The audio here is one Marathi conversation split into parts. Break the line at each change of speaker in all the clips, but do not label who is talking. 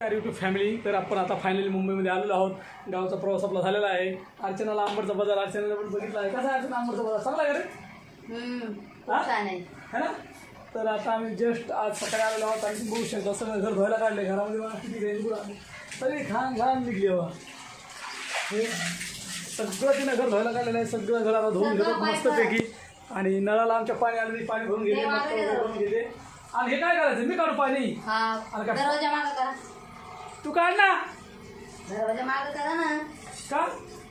यूट्यूब फॅमिली तर आपण आता फायनली मुंबईमध्ये आलेलो आहोत. गावचा प्रवास आपला झालेला आहे. अर्चनाला आंबरचा बाजार अर्चनाला पण बघितला आहे. कसा अर्चना आंबरचा बाजार? चांगला आहे रे? हा? ना? तर आता आम्ही जस्ट आज सकाळी आलेलो आहोत आणि बघू शकता सगळं घर धुवायला काढले घरामध्ये बघा किती रेंज आली. सगळी घाण घाण निघली बघा हे सगळं तिनं घर धुवायला काढलेलं आहे. सगळं घर आता धुवून घेतो मस्तपैकी. आणि नळाला आमच्या पाणी आलं पाणी भरून
ते
मस्त भरून घेते आणि हे काय करायचं? मी काढू पाणी. अरे काय? तू काढ ना.
दरवाजा मागं करा ना.
का?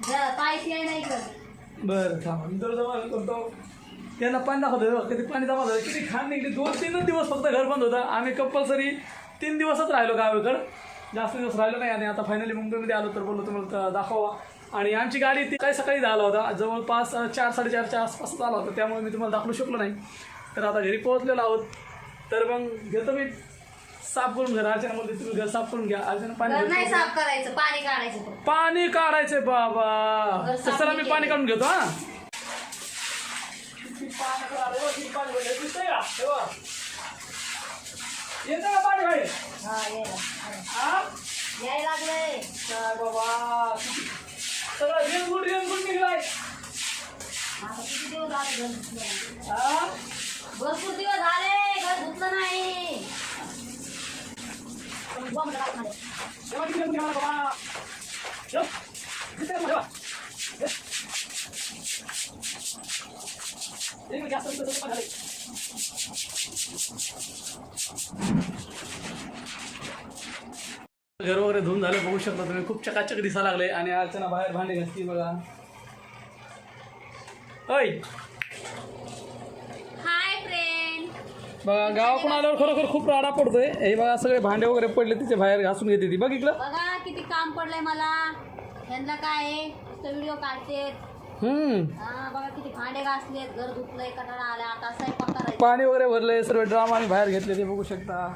जरा पाय शिवाय नाही करत
बरं थांबा मी तर जमा करतो. त्यांना पाणी दाखवतो बघ, कधी पाणी जमा झालं किती घाण निघली. दोन तीनच दिवस फक्त घर बंद होतं. आम्ही कंपल्सरी तीन दिवसच राहिलो गावाकडं. जास्त दिवस राहिलो नाही आणि आता फायनली मुंबईमध्ये आलो तर बोललो तुम्हाला तर दाखवा. आणि आमची गाडी ती काही सकाळी झाला होता. जवळपास अं, चार साडेचारच्या आसपास झाला होता. त्यामुळे मी तुम्हाला दाखवू शकलो नाही. तर आता घरी पोहोचलेलो आहोत. तर मग घेतो मी. साफ करून घर अर्चना मध्ये तुम्ही घर साफ करून घ्या अर्चना पाणी
घर. नाही साफ करायचं पाणी काढायचं फक्त.
पाणी काढायचंय बाबा
घर साफ नाही
मी पाणी. काढून घेतो हा किती पाणी काढायला, बघ, किती पाणी भरलंय. दिसतंय का? हे बघ. येतं का पाणी बाहेर?
हा यायला
हा?
याय लागलंय
काय बाबा किती- सगळं रेनगुट रेनगुट निघलाय
आता किती दिवस झाले घर धुतलं नाही.
हा?
भरपूर दिवस झाले घर धुतलं नाही बॉम्ब टाकणार आहे.
तेव्हा किती रेनगुट बाबा? ठेव. किती ठेवा. हे. जास्त घर वगैरे धुवून झालं बघू शकता तुम्ही खूप चकाचक दिसा लागले आणि अर्चना बाहेर भांडे घासती बघा ऐ बघा गावाकडून आल्यावर खरोखर खूप राडा पडतोय. हे बघा सगळे भांडे वगैरे पडले तिचे बाहेर घासून घेते ती. बघ इकडं.
बघा किती काम पडलंय मला. यांना काय आहे? व्हिडिओ काढते
हम्म.
हा बघा किती भांडे घासलेत. घर धुतलंय कटाळा आला आता स्वयंपाक करायचा.
पाणी वगैरे भरले सर्व ड्राम आणि बाहेर घेतले ते बघू शकता.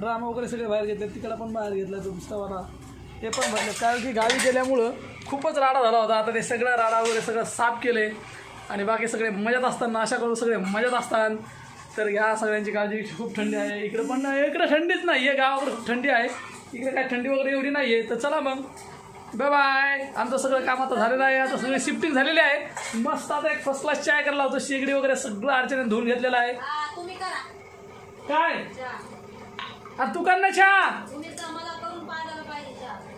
ड्राम वगैरे सगळे बाहेर घेतले तिकडं पण बाहेर घेतलं वाला ते पण भरले कारण की गावी गेल्यामुळं खूपच राडा झाला होता. आता ते सगळं राडा वगैरे सगळं साफ केले आणि बाकी सगळे मजात असताना अशा करून सगळे मजात असतात तर ह्या सगळ्यांची काळजी. खूप थंडी आहे. इकडं पण इकडं थंडीच नाही आहे गावाकडे खूप थंडी आहे. इकडे काय थंडी वगैरे एवढी नाही आहे तर चला मग. बाय बाय आमचं सगळं काम आता झालेलं आहे. आता सगळी शिफ्टिंग झालेली आहे. मस्त आता एक फर्स्ट क्लास चाय करायला होतो शेगडी वगैरे सगळं अर्चने धुवून घेतलेलं आहे. काय. आता तू कर ना चहा.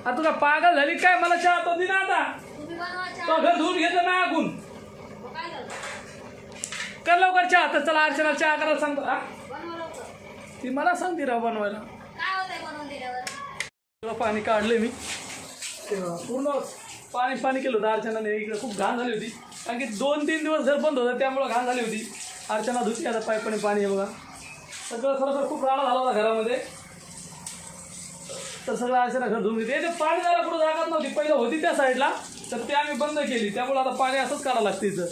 आता तुला पागल झाली? काय मला चहा तो दे ना आता तो घर धुवून घेतलं ना ऐकून
मग काय झालं
कर लवकर चहा तर चला अर्चना चहा करायला सांगतो. हा? ती मला सांगते राव बनवायला.
काय होतंय बनवून दिल्यावर
पाणी काढलं मी. तेव्हा पूर्ण पाणी पाणी केलं होतं अर्चनाने. इकडे खूप घाण झाली होती. कारण की दोन तीन दिवस घर बंद होतं त्यामुळं घाण झाली होती. अर्चना धुती आता पाईपाने पाणी आहे बघा. सगळं खरोखर खूप राडा झाला होता घरामध्ये. तर सगळं अर्चना घर धुवून घेते. ते पाणी जायला कुठं जागाच नव्हती. पहिलं होती त्या साईडला तर ते आम्ही बंद केली. त्यामुळं आता पाणी असंच काढावं लागतं इथं.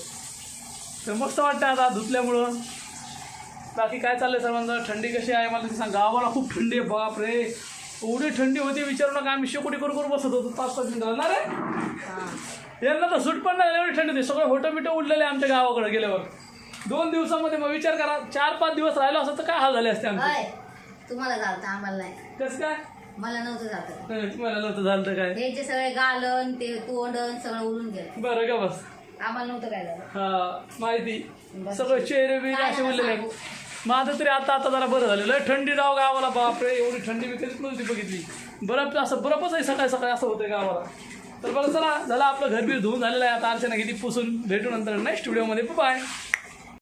तर मस्त वाटतं आता धुतल्यामुळं. बाकी काय चाललंय सर्वांचं? थंडी कशी आहे? मला ते सांग गावाला खूप थंडी आहे बाप रे एवढी थंडी होती विचारू नका आम्ही शेकोटी करू करू बसत होतो पाच पाच मिनिटं ना रे यांना तर सूट पण नाही एवढी थंडी होती. सगळं होटं बिटं उडलेले आमच्या गावाकडे गेल्यावर. दोन दिवसामध्ये मग विचार करा चार पाच दिवस राहिलो असं तर काय हाल झाले असते आमचे?
तुम्हाला झालं आम्हाला नाही.
कसं काय?
मला नव्हतं झालं
तुम्हाला नव्हतं झालं काय?
त्यांचे सगळे गालन ते तोंडन सगळं उडून गेलं.
बरं का बस.
आम्हाला नव्हतं काय झालं.
हा माहिती. सगळं चेहरे बिरे
काय
असे उरलेले. माझं तरी आता आता जरा बरं झालेलं. थंडी राव गावाला बापरे एवढी थंडी मी कधीच नव्हती बघितली. बरं असं बरंच आहे सकाळी सकाळी असं होतं गावाला तर बरं चला. झालं आपलं घर बीर धुवून झालेलं आहे. आता अर्चना किती पुसून. भेटू नंतर नेक्स्ट व्हिडिओमध्ये बाय